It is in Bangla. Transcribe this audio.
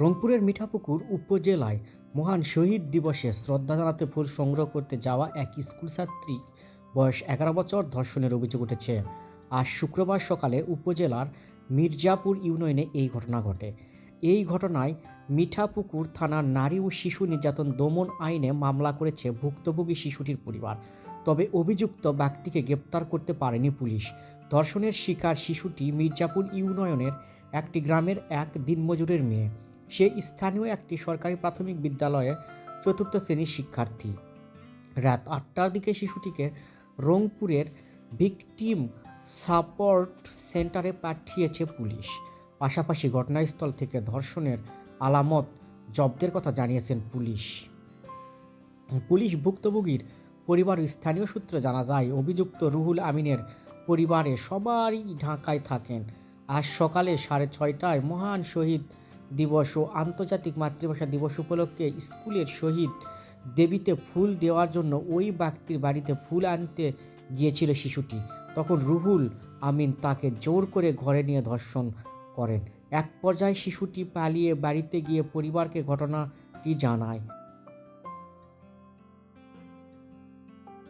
রংপুরের মিঠাপুকুর উপজেলায় মহান শহীদ দিবসে শ্রদ্ধা জানাতে ফুল সংগ্রহ করতে যাওয়া এক স্কুল ছাত্রী বয়স এগারো বছর ধর্ষণের অভিযোগ উঠেছে। আজ শুক্রবার সকালে উপজেলার মির্জাপুর ইউনিয়নে এই ঘটনা ঘটে। এই ঘটনায় মিঠাপুকুর থানার নারী ও শিশু নির্যাতন দমন আইনে মামলা করেছে ভুক্তভোগী শিশুটির পরিবার। তবে অভিযুক্ত ব্যক্তিকে গ্রেপ্তার করতে পারেনি পুলিশ। ধর্ষণের শিকার শিশুটি মির্জাপুর ইউনিয়নের একটি গ্রামের এক দিনমজুরের মেয়ে। সে স্থানীয় একটি সরকারি প্রাথমিক বিদ্যালয়ে চতুর্থ শ্রেণির শিক্ষার্থী। রাত আটটার দিকে শিশুটিকে রংপুরের ভিকটিম সাপোর্ট সেন্টারে পাঠিয়েছে পুলিশ। পাশাপাশি ঘটনাস্থল থেকে ধর্ষণের আলামত জব্দের কথা জানিয়েছেন পুলিশ। পুলিশ ভুক্তভোগীর পরিবার স্থানীয় সূত্রে জানা যায়, অভিযুক্ত রুহুল আমিনের পরিবারে সবারই ঢাকায় থাকেন। আজ সকালে সাড়ে ছয়টায় মহান শহীদ দিবস ও আন্তর্জাতিক মাতৃভাষা দিবস উপলক্ষে স্কুলের শহীদ দেবীতে ফুল দেওয়ার জন্য ওই ব্যক্তির বাড়িতে ফুল আনতে গিয়েছিল শিশুটি। তখন রুহুল আমিন তাকে জোর করে ঘরে নিয়ে ধর্ষণ করেন। এক পর্যায়ে শিশুটি পালিয়ে বাড়িতে গিয়ে পরিবারকে ঘটনাটি জানায়।